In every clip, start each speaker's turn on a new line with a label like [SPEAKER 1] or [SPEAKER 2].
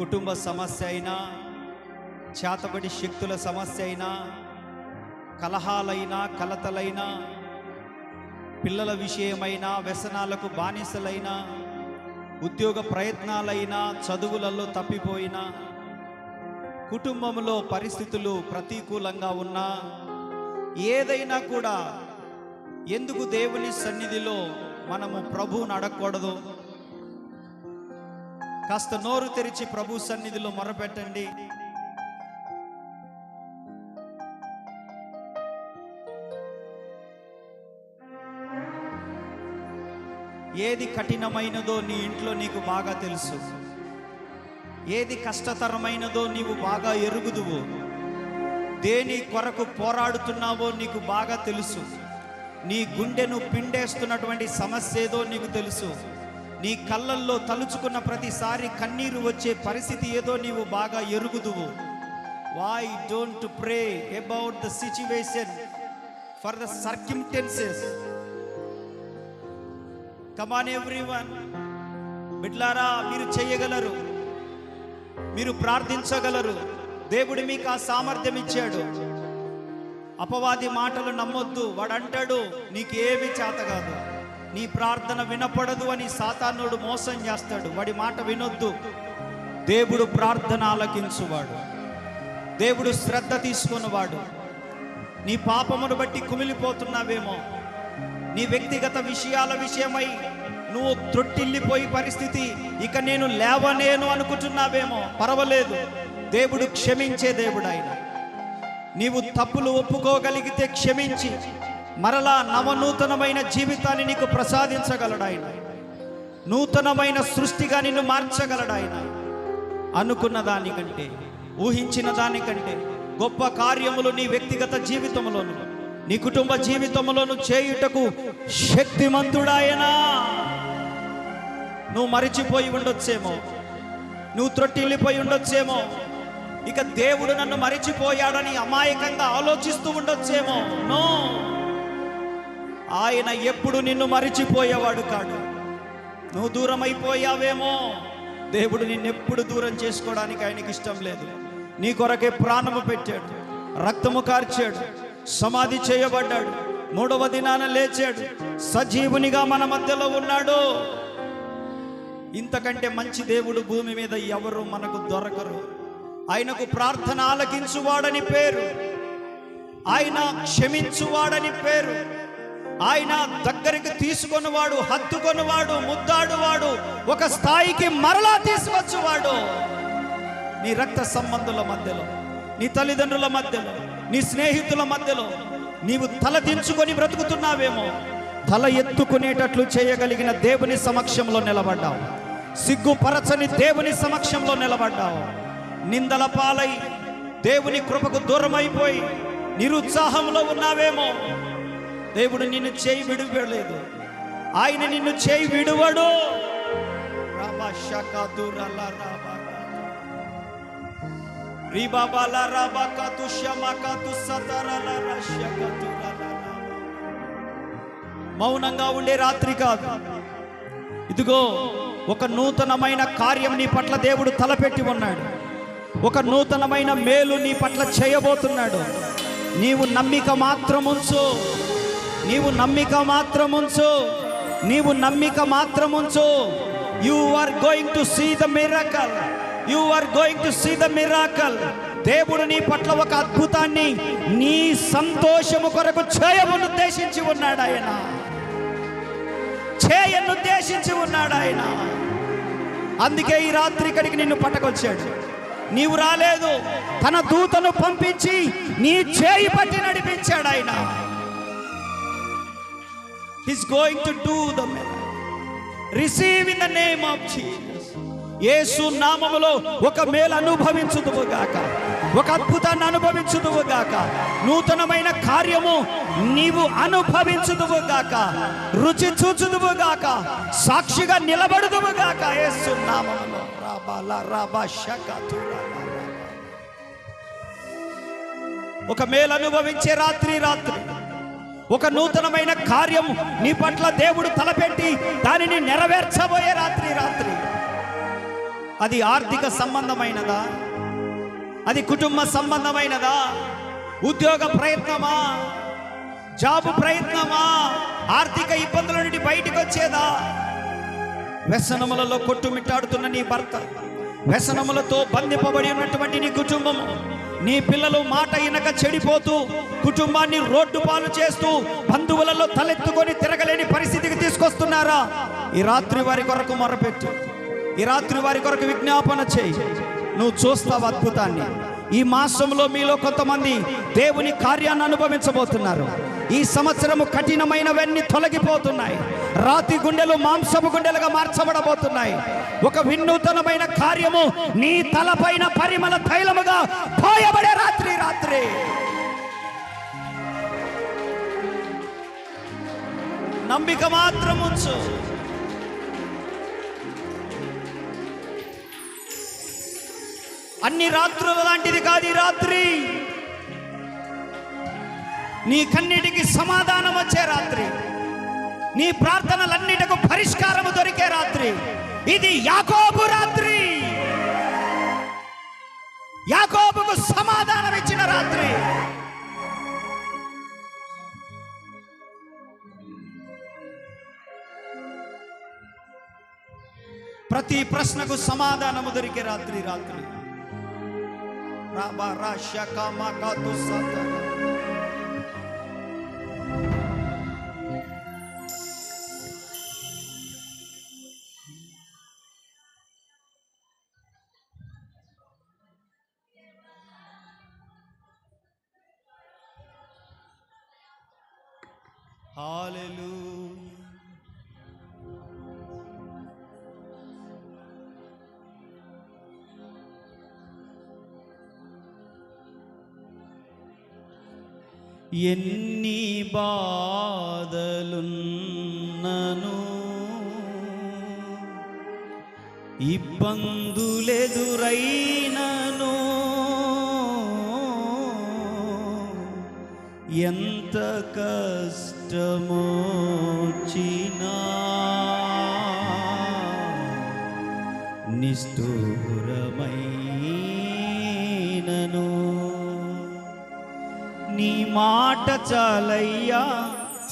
[SPEAKER 1] కుటుంబ సమస్య అయినా చేతబడి శక్తుల సమస్య అయినా కలహాలైనా కలతలైనా పిల్లల విషయమైనా వ్యసనాలకు బానిసలైనా ఉద్యోగ ప్రయత్నాలైనా చదువులలో తప్పిపోయినా కుటుంబంలో పరిస్థితులు ప్రతికూలంగా ఉన్నా ఏదైనా కూడా ఎందుకు దేవుని సన్నిధిలో మనము ప్రభువును అడగకూడదు? కాస్త నోరు తెరిచి ప్రభు సన్నిధిలో మొరపెట్టండి. ఏది కఠినమైనదో నీ ఇంట్లో నీకు బాగా తెలుసు. ఏది కష్టతరమైనదో నీవు బాగా ఎరుగుదువు. దేని కొరకు పోరాడుతున్నావో నీకు బాగా తెలుసు. నీ గుండెను పిండేస్తున్నటువంటి సమస్య ఏదో నీకు తెలుసు. నీ కళ్ళల్లో తలుచుకున్న ప్రతిసారి కన్నీరు వచ్చే పరిస్థితి ఏదో నీవు బాగా ఎరుగుదువు. Why don't pray about the situation for the circumstances come on everyone బిడ్లారా మీరు చేయగలరు. మీరు ప్రార్థించగలరు. దేవుడు మీకు ఆ సామర్థ్యం ఇచ్చాడు. అపవాది మాటలు నమ్మొద్దు. వాడు అంటాడు నీకేమి చేత కాదు. నీ ప్రార్థన వినపడదు అని సాతానుడు మోసం చేస్తాడు. వాడి మాట వినొద్దు. దేవుడు ప్రార్థన ఆలకించువాడు. దేవుడు శ్రద్ధ తీసుకున్నవాడు. నీ పాపమును బట్టి కుమిలిపోతున్నావేమో. నీ వ్యక్తిగత విషయాల విషయమై నువ్వు త్రొట్టిల్లిపోయి పరిస్థితి ఇక నేను లేవనేను అనుకుంటున్నావేమో. పర్వాలేదు. దేవుడు క్షమించే దేవుడు ఆయన. నీవు తప్పులు ఒప్పుకోగలిగితే క్షమించి. మరలా నవనూతనమైన జీవితాన్ని నీకు ప్రసాదించగలడు ఆయన నూతనమైన సృష్టిగా నిన్ను మార్చగలడు ఆయన అనుకున్న దానికంటే ఊహించిన దానికంటే గొప్ప కార్యములు నీ వ్యక్తిగత జీవితంలోను నీ కుటుంబ జీవితంలోను చేయుటకు శక్తిమంతుడాయనా. నువ్వు మరిచిపోయి ఉండొచ్చేమో నువ్వు త్రొట్టిల్లిపోయి ఉండొచ్చేమో ఇక దేవుడు నన్ను మరిచిపోయాడని అమాయకంగా ఆలోచిస్తూ ఉండొచ్చేమో. నో. ఆయన ఎప్పుడు నిన్ను మరిచిపోయేవాడు కాడు. నువ్వు దూరం అయిపోయావేమో దేవుడు నిన్నెప్పుడు దూరం చేసుకోవడానికి ఆయనకి ఇష్టం లేదు. నీ కొరకే ప్రాణము పెట్టాడు రక్తము కార్చాడు సమాధి చేయబడ్డాడు మూడవ దినాన లేచాడు సజీవునిగా మన మధ్యలో ఉన్నాడు. ఇంతకంటే మంచి దేవుడు భూమి మీద ఎవరు మనకు దొరకరు. ఆయనకు ప్రార్థన ఆలకించువాడని పేరు. ఆయన క్షమించువాడని పేరు. ఆయన దగ్గరికి తీసుకొనివాడు హత్తుకొనివాడు ముద్దాడువాడు ఒక స్థాయికి మరలా తీసుకొచ్చువాడు. నీ రక్త సంబంధుల మధ్యలో నీ తల్లిదండ్రుల మధ్యలో నీ స్నేహితుల మధ్యలో నీవు తల దించుకొని బ్రతుకుతున్నావేమో. తల ఎత్తుకునేటట్లు చేయగలిగిన దేవుని సమక్షంలో నిలబడ్డావు. సిగ్గుపరచని దేవుని సమక్షంలో నిలబడ్డావు. నిందల పాలై దేవుని కృపకు దూరమైపోయి నిరుత్సాహంలో ఉన్నావేమో. దేవుడు నిన్ను చేయి విడువలేదు. ఆయన నిన్ను చేయి విడువడు. రీబాబాల మౌనంగా ఉండే రాత్రి కాదు. ఇదిగో ఒక నూతనమైన కార్యం నీ పట్ల దేవుడు తలపెట్టి ఉన్నాడు. ఒక నూతనమైన మేలు నీ పట్ల చేయబోతున్నాడు. నీవు నమ్మిక మాత్రం ఉంచు. నీవు నమ్మిక మాత్రముంచు. నీవు నమ్మిక మాత్రముంచు. You are going to see the miracle you are going to see the miracle దేవుడు నీ పట్ల ఒక అద్భుతాన్ని నీ సంతోషము కొరకు చేయమని ఉద్దేశించి ఉన్నాడు ఆయన. చేయను ఉద్దేశించి ఉన్నాడు ఆయన. అందుకే ఈ రాత్రి ఇక్కడికి నిన్ను పట్టకొచ్చాడు. నీవు రాలేదు. తన దూతను పంపించి నీ చేయి పట్టి నడిపించాడు ఆయన. He's going to do the receive in the name of Jesus యేసు నామములో ఒక మేలు అనుభవించుదువు గాక ఒక అద్భుతాన్ని అనుభవించుదువు గాక నూతనమైన కార్యము నీవు అనుభవించుదువు గాక రుచి చూచుదువు గాక సాక్షిగా నిలబడుదువు గాక యేసు నామములో రాబాల రాబా షకతురా ఒక మేలు అనుభవించే రాత్రి రాత్రి ఒక నూతనమైన కార్యం నీ పట్ల దేవుడు తలపెట్టి దానిని నెరవేర్చబోయే రాత్రి రాత్రి. అది ఆర్థిక సంబంధమైనదా? అది కుటుంబ సంబంధమైనదా? ఉద్యోగ ప్రయత్నమా? జాబు ప్రయత్నమా? ఆర్థిక ఇబ్బందుల నుండి బయటకు వచ్చేదా వ్యసనములలో కొట్టుమిట్టాడుతున్న నీ భర్త వ్యసనములతో బంధింపబడి ఉన్నటువంటి నీ కుటుంబము నీ పిల్లలు మాట ఇనక చెడిపోతూ కుటుంబాన్ని రోడ్డు పాలు చేస్తూ బంధువులలో తలెత్తుకొని తిరగలేని పరిస్థితికి తీసుకొస్తున్నారా? ఈ రాత్రి వారి కొరకు మొరపెట్టు. ఈ రాత్రి వారి కొరకు విజ్ఞాపన చేయి. నువ్వు చూస్తావు అద్భుతాన్ని. ఈ మాసంలో మీలో కొంతమంది దేవుని కార్యాన్ని అనుభవించబోతున్నారు. ఈ సంవత్సరము కఠినమైనవన్నీ తొలగిపోతున్నాయి. రాతి గుండెలు మాంసపు గుండెలుగా మార్చబడబోతున్నాయి. ఒక వినూతనమైన కార్యము నీ తలపైన పరిమళ తైలముగా పోయబడే రాత్రి రాత్రి. నమ్మిక మాత్రం ఉంచు. అన్ని రాత్రుల లాంటిది కాదు ఈ రాత్రి. నీ కన్నిటికి సమాధానం వచ్చే రాత్రి. నీ ప్రార్థనలన్నిటికు పరిష్కారము దొరికే రాత్రి. ఇది యాకోబు రాత్రి. యాకోబుకు సమాధానం ఇచ్చిన రాత్రి. ప్రతి ప్రశ్నకు సమాధానము దొరికే రాత్రి రాత్రి. రాబా రా కామా కాదు కా ఎన్ని బాధలున్నను. ఇబ్బందులెదురైనను. ఎంత కష్టమోచినా. నిష్ఠూరమైనను మాట చాలయ్యా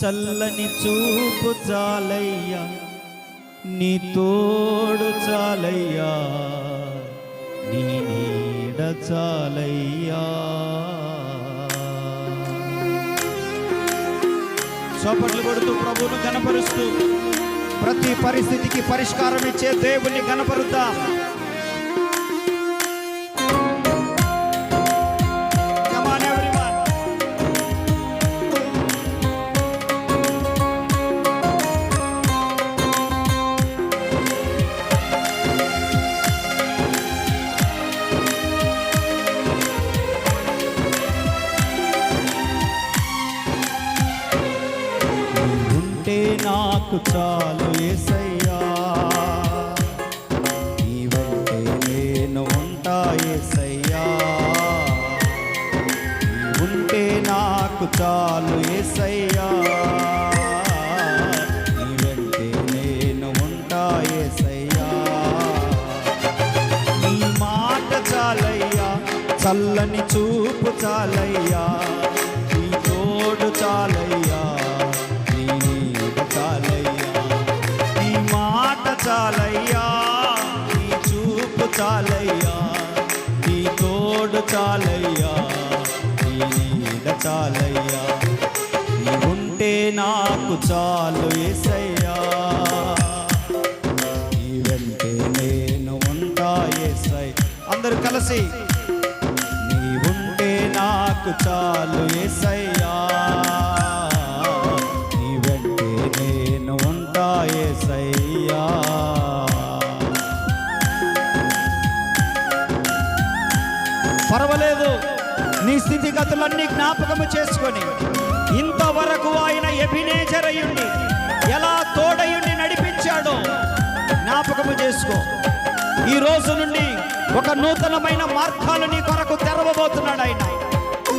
[SPEAKER 1] చల్లని చూపు చాలయ్యా నీ తోడు చాలయ్యా నీ నీడ చాలయ్యా. చోపట్లు కొడుతూ ప్రభువును కనపరుస్తూ ప్రతి పరిస్థితికి పరిష్కారం ఇచ్చే దేవుణ్ణి కనపరుద్దాం నాకు చాలు ఏసయ్యా. నీ నేను ఉంటా ఏసయ్యా. ఉంటే నాకు చాలు ఏసయ్యా. నీ నేను ఉంటా ఏసయ్యా. నీ మాట చాలయ్యా చల్లని చూపు చాలయ్యా. నీ తోడు చాలయ్యా. చాలయ్యా నీ తోడు చాలయ్యా నీ నీడ చాలయ్యా. నీ ఉంటే నాకు చాలు ఏసయ్యా. నీ వెంటే నేను ఉంటా ఏసై. అందరూ కలిసి నీ ఉంటే నాకు చాలు ఏసయ్యా. పర్వాలేదు. నీ స్థితిగతులన్నీ జ్ఞాపకము చేసుకొని ఇంతవరకు ఆయన ఎభినేజర్ అయ్యుండి ఎలా తోడయుండి నడిపించాడో జ్ఞాపకము చేసుకో. ఈ రోజు నుండి ఒక నూతనమైన మార్గాలు నీ కొరకు తెరవబోతున్నాడు ఆయన.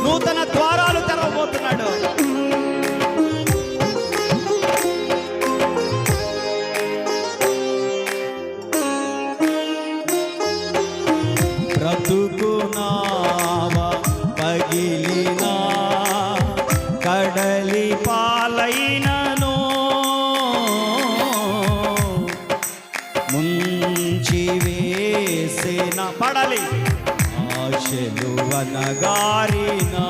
[SPEAKER 1] నూతన ద్వారాలు తెరవబోతున్నాడు. ఆశలు అనగారినా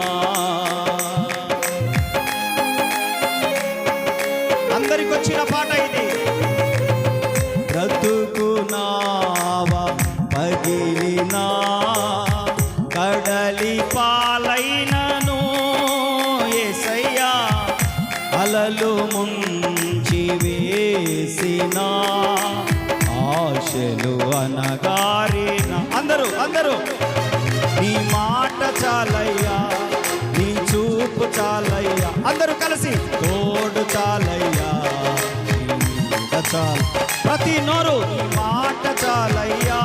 [SPEAKER 1] ప్రతి నోరు. మాట చాలయ్యా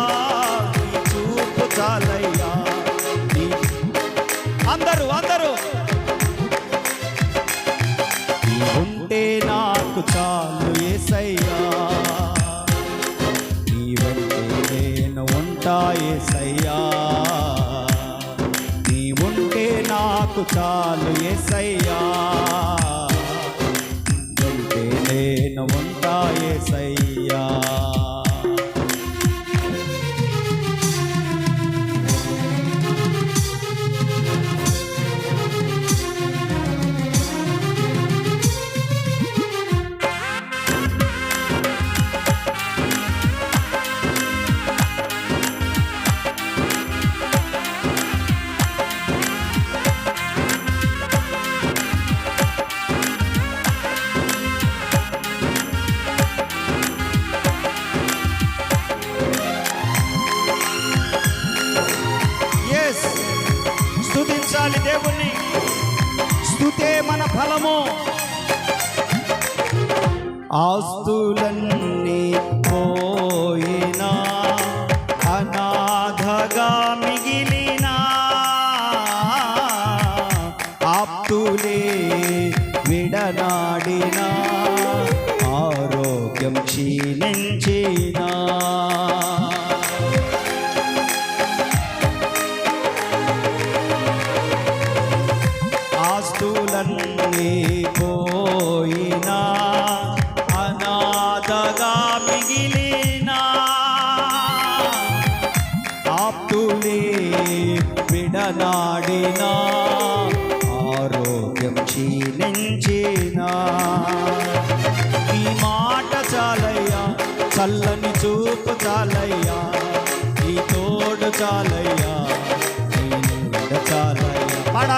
[SPEAKER 1] నీ చూపు చాలయ్యా. అందరూ అందరూ. ఉంటే నాకు చాలు ఏసయ్యా. నీ వెంటే నేను ఉంటా ఏసయ్యా. నీ ఉంటే నాకు చాలు ఏసయ్యా. ആസ്തുലൻ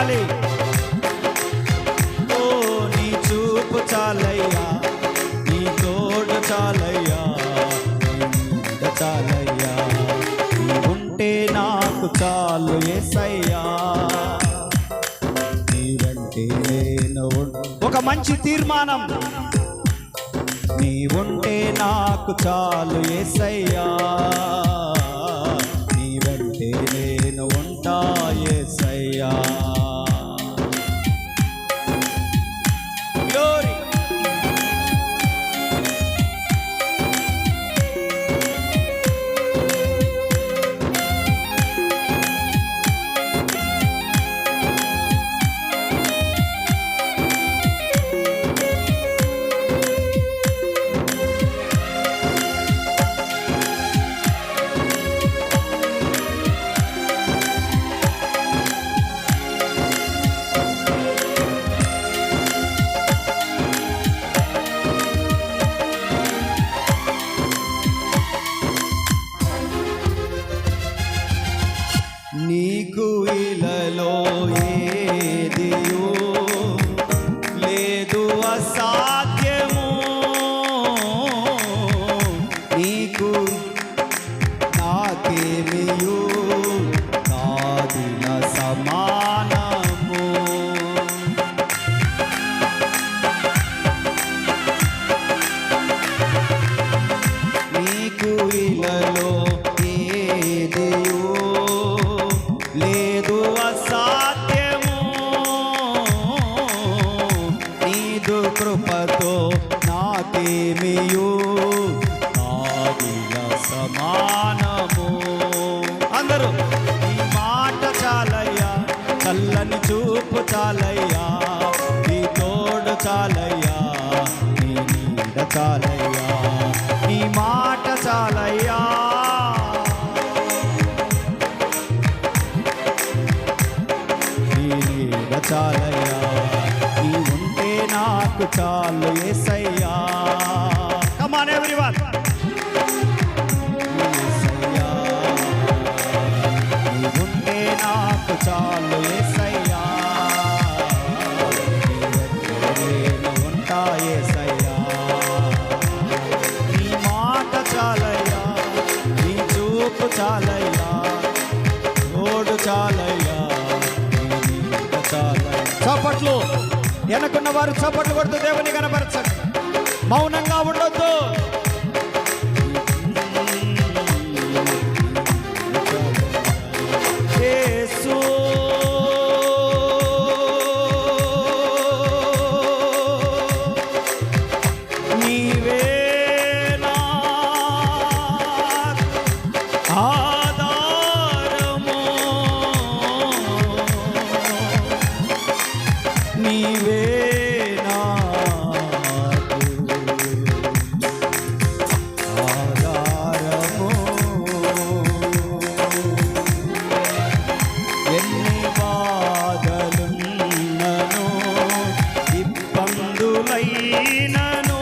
[SPEAKER 1] చాలి ఓ నీ చూపు చాలయ్యా నీ తోడు చాలయ్యా చాలయ్యా. నీ ఉంటే నాకు చాలు ఎసయ్యా నీ నేను ఒక మంచి తీర్మానం. నీ ఉంటే నాకు చాలు ఎసయ్యా నీ వెంటే నేను ఉంటా ఎసయ్యా చూపు చాలయ్యా నీ తోడు చాలయ్యా నీ నీడ చాలయ్యా. చప్పట్లు వెనకున్న వారు చప్పట్లు కొడుతూ దేవుని కనపరచండి మౌనంగా ఉండొద్దు. అయినను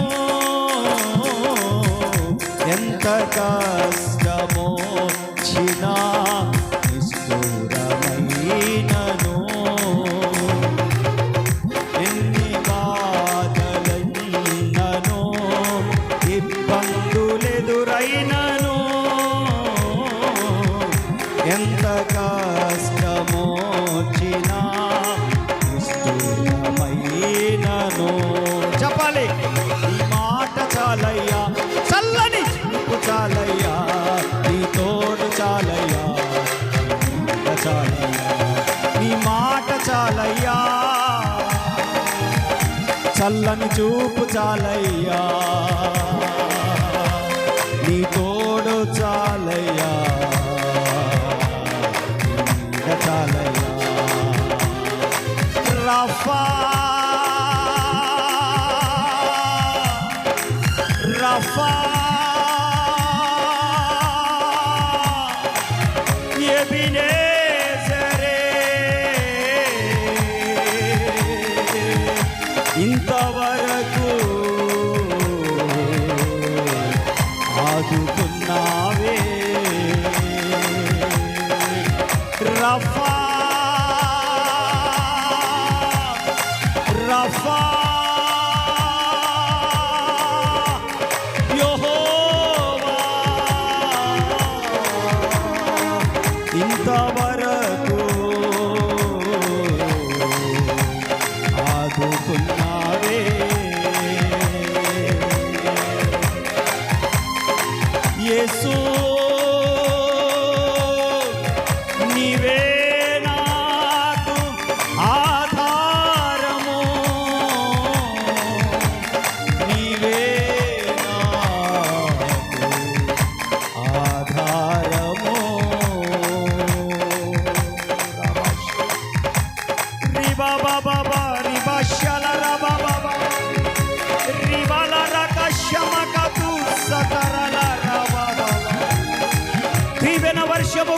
[SPEAKER 1] ఎంతగా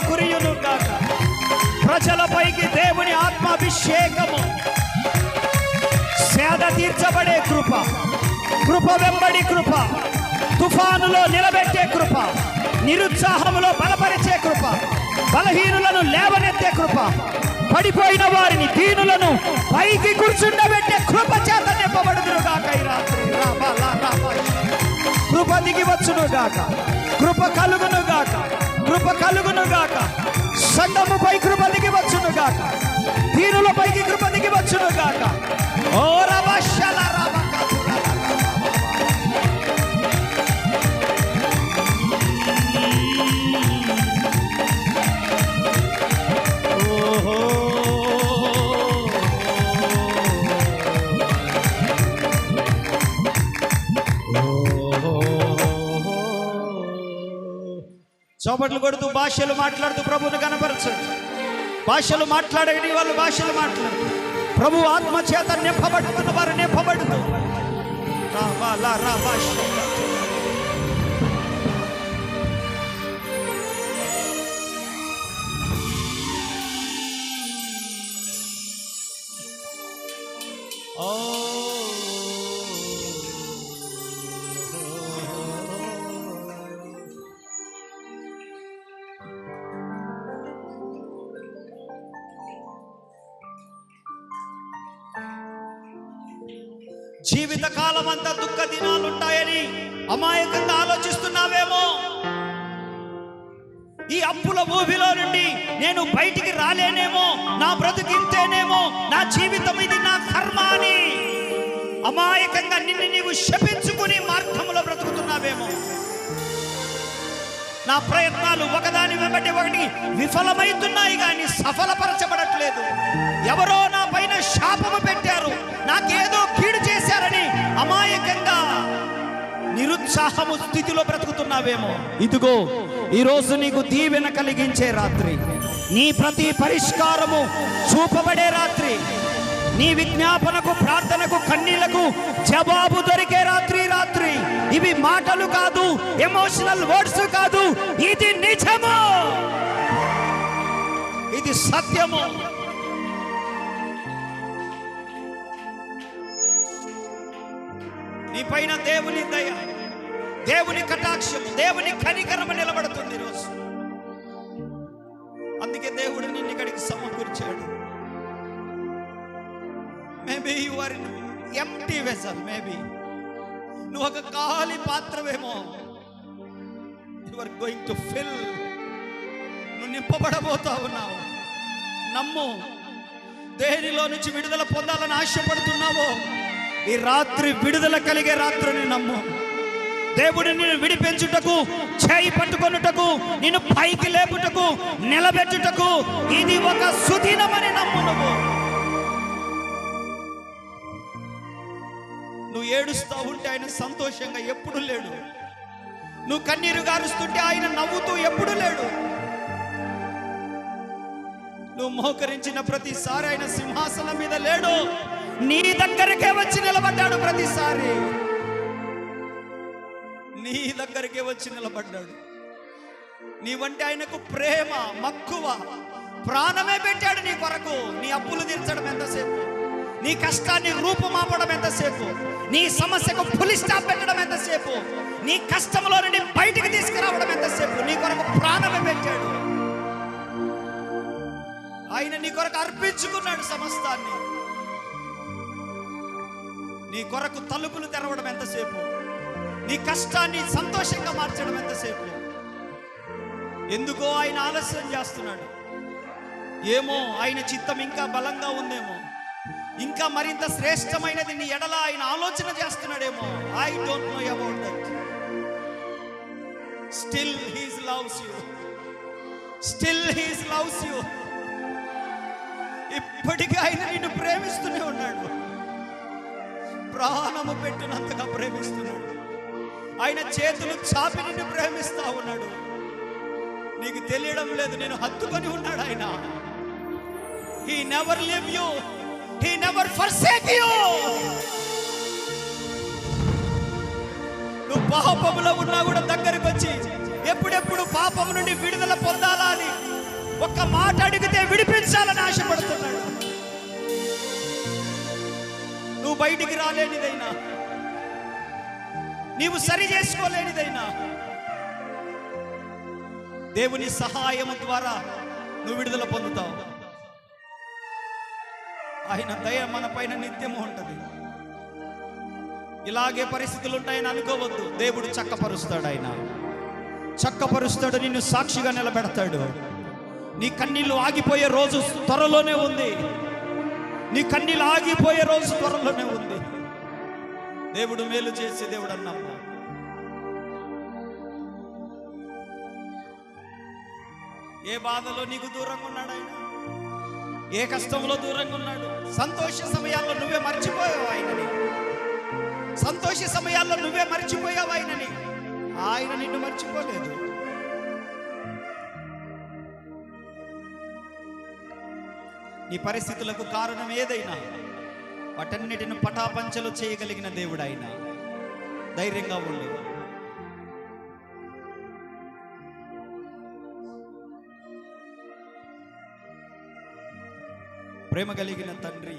[SPEAKER 1] కురియును కాక ప్రజలపైకి దేవుని ఆత్మాభిషేకము. సేద తీర్చబడే కృప. కృప వెంబడి కృప. తుఫానులో నిలబెట్టే కృప. నిరుత్సాహములో బలపరిచే కృప. బలహీనులను లేవనెత్తే కృప. పడిపోయిన వారిని దీనులను పైకి కూర్చుండబెట్టే కృప చేత నింపబడుదురు గాక ఈ రాత్రి. కృప దిగి వచ్చును గాక. కృప కలుగును గాక. కృప కలుగును గాక సంఘముపై కృప దిగి వచ్చును గాక దీనులపైకి కృప దిగి వచ్చును గాక ఓ రభశల చోపట్లు కొడుతూ భాషలు మాట్లాడుతూ ప్రభువుని కనపరచండి. భాషలు మాట్లాడగని వాళ్ళు భాషలు మాట్లాడు ప్రభు ఆత్మ చేత నింపబడుతున్న వారు నింపబడుతూ. రావాలా రా, భాష. జీవిత కాలం అంతా దుఃఖ దినాలు ఉంటాయని అమాయకంగా ఆలోచిస్తున్నావేమో? ఈ అప్పుల భూమిలో నుండి నేను బయటికి రాలేనేమో? నా బ్రతుకింతేనేమో నా జీవితం ఇది నా కర్మ అని అమాయకంగా నిన్ను నీవు శపించుకుని మార్గంలో బ్రతుకుతున్నావేమో? నా ప్రయత్నాలు ఒకదాని వెంబడి ఒకటి విఫలమైతున్నాయి కానీ సఫలపరచబడట్లేదు. ఎవరో నా పైన శాపము పెట్టారు. నాకేదో కీడు చేసి అమాయకంగా నిరుత్సాహము స్థితిలో బ్రతుకుతున్నావేమో. ఇదిగో ఈరోజు నీకు దీవెన కలిగించే రాత్రి. నీ ప్రతి పరిష్కారము చూపబడే రాత్రి. నీ విజ్ఞాపనకు ప్రార్థనకు కన్నీళ్ళకు జవాబు దొరికే రాత్రి రాత్రి. ఇవి మాటలు కాదు ఎమోషనల్ వర్డ్స్ కాదు ఇది నిజము. ఇది సత్యము. పైన దేవుని దయ దేవుని కటాక్షం దేవుని కనికరమ నిలబడుతుంది ఈరోజు అందుకే దేవుడు నిన్ను ఇక్కడికి సమకూర్చాడు. Maybe you are empty vessel maybe నువ్వు ఒక ఖాళీ పాత్రవేమో. You are going to fill నువ్వు నింపబడబోతా ఉన్నావు. నమ్ము. దేనిలో నుంచి విడుదల పొందాలని ఆశపడుతున్నావో? ఈ రాత్రి విడుదల కలిగే రాత్రిని నమ్ము. దేవుడు నిన్ను విడిపించుటకు చేయి పట్టుకొనుటకు నిన్ను పైకి లేపుటకు నిలబెట్టుటకు ఇది ఒక సుదినమని నమ్ము నువ్వు. నువ్వు ఏడుస్తూ ఉంటే ఆయన సంతోషంగా ఎప్పుడు లేడు. నువ్వు కన్నీరు గారుస్తుంటే ఆయన నవ్వుతూ ఎప్పుడు లేడు. నువ్వు మోకరించిన ప్రతిసారి ఆయన సింహాసనం మీద లేడు. నీ దగ్గరకే వచ్చి నిలబడ్డాడు ప్రతిసారి. నీ దగ్గరకే వచ్చి నిలబడ్డాడు. నీవంటే ఆయనకు ప్రేమ మక్కువ ప్రాణమే పెట్టాడు నీ కొరకు. నీ అప్పులు తీర్చడం ఎంతసేపు? నీ కష్టాన్ని రూపుమాపడం ఎంతసేపు? నీ సమస్యకు పులి స్టాప్ పెట్టడం ఎంతసేపు? నీ కష్టంలో నుండి బయటికి తీసుకురావడం ఎంతసేపు? నీ కొరకు ప్రాణమే పెట్టాడు. ఆయన నీ కొరకు అర్పించుకున్నాడు సమస్తాన్ని. నీ కొరకు తలుపులు తెరవడం ఎంతసేపు? నీ కష్టాన్ని సంతోషంగా మార్చడం ఎంతసేపు? ఎందుకో ఆయన ఆలస్యం చేస్తున్నాడు. ఏమో ఆయన చిత్తం ఇంకా బలంగా ఉందేమో. ఇంకా మరింత శ్రేష్టమైనది నీ ఎడల ఆయన ఆలోచన చేస్తున్నాడేమో. I don't know about that still he's loves you still he's loves you ఇప్పటికీ ఆయన నిన్ను ప్రేమిస్తూనే ఉన్నాడు. ప్రాణము పెట్టినంతగా ప్రేమిస్తున్నాడు. ఆయన చేతులు చాపి నిన్ను ప్రేమిస్తా ఉన్నాడు. నీకు తెలియడం లేదు నేను హత్తుకొని ఉన్నాడు ఆయన. He never leave you he never forsake you నువ్వు పాపములో ఉన్నా కూడా దగ్గరికి వచ్చి ఎప్పుడెప్పుడు పాపం నుండి విడుదల పొందాలా అని ఒక్క మాట అడిగితే విడిపించాలని ఆశపడుతున్నాడు. నువ్వు బయటికి రాలేనిదైనా నీవు సరి చేసుకోలేనిదైనా దేవుని సహాయం ద్వారా నువ్వు విడుదల పొందుతావు. ఆయన దయ మన పైన నిత్యము ఉంటుంది. ఇలాగే పరిస్థితులు ఉంటాయని అనుకోవద్దు. దేవుడు చక్కపరుస్తాడు ఆయన. చక్కపరుస్తాడు నిన్ను సాక్షిగా నిలబెడతాడు. నీ కన్నీళ్ళు ఆగిపోయే రోజు త్వరలోనే ఉంది. నీ కన్నీళ్ళు ఆగిపోయే రోజు త్వరలోనే ఉంది. దేవుడు మేలు చేసే దేవుడు అన్నమ్మా ఏ బాధలో నీకు దూరంగా ఉన్నాడు ఆయన? ఏ కష్టంలో దూరంగా ఉన్నాడు? సంతోష సమయాల్లో నువ్వే మర్చిపోయావు ఆయనని. సంతోష సమయాల్లో నువ్వే మర్చిపోయావు ఆయనని. ఆయన నిన్ను మర్చిపోలేదు. నీ పరిస్థితులకు కారణం ఏదైనా వాటన్నిటిని పటాపంచలు చేయగలిగిన దేవుడు ఆయన ధైర్యంగా ఉండు. ప్రేమ కలిగిన తండ్రి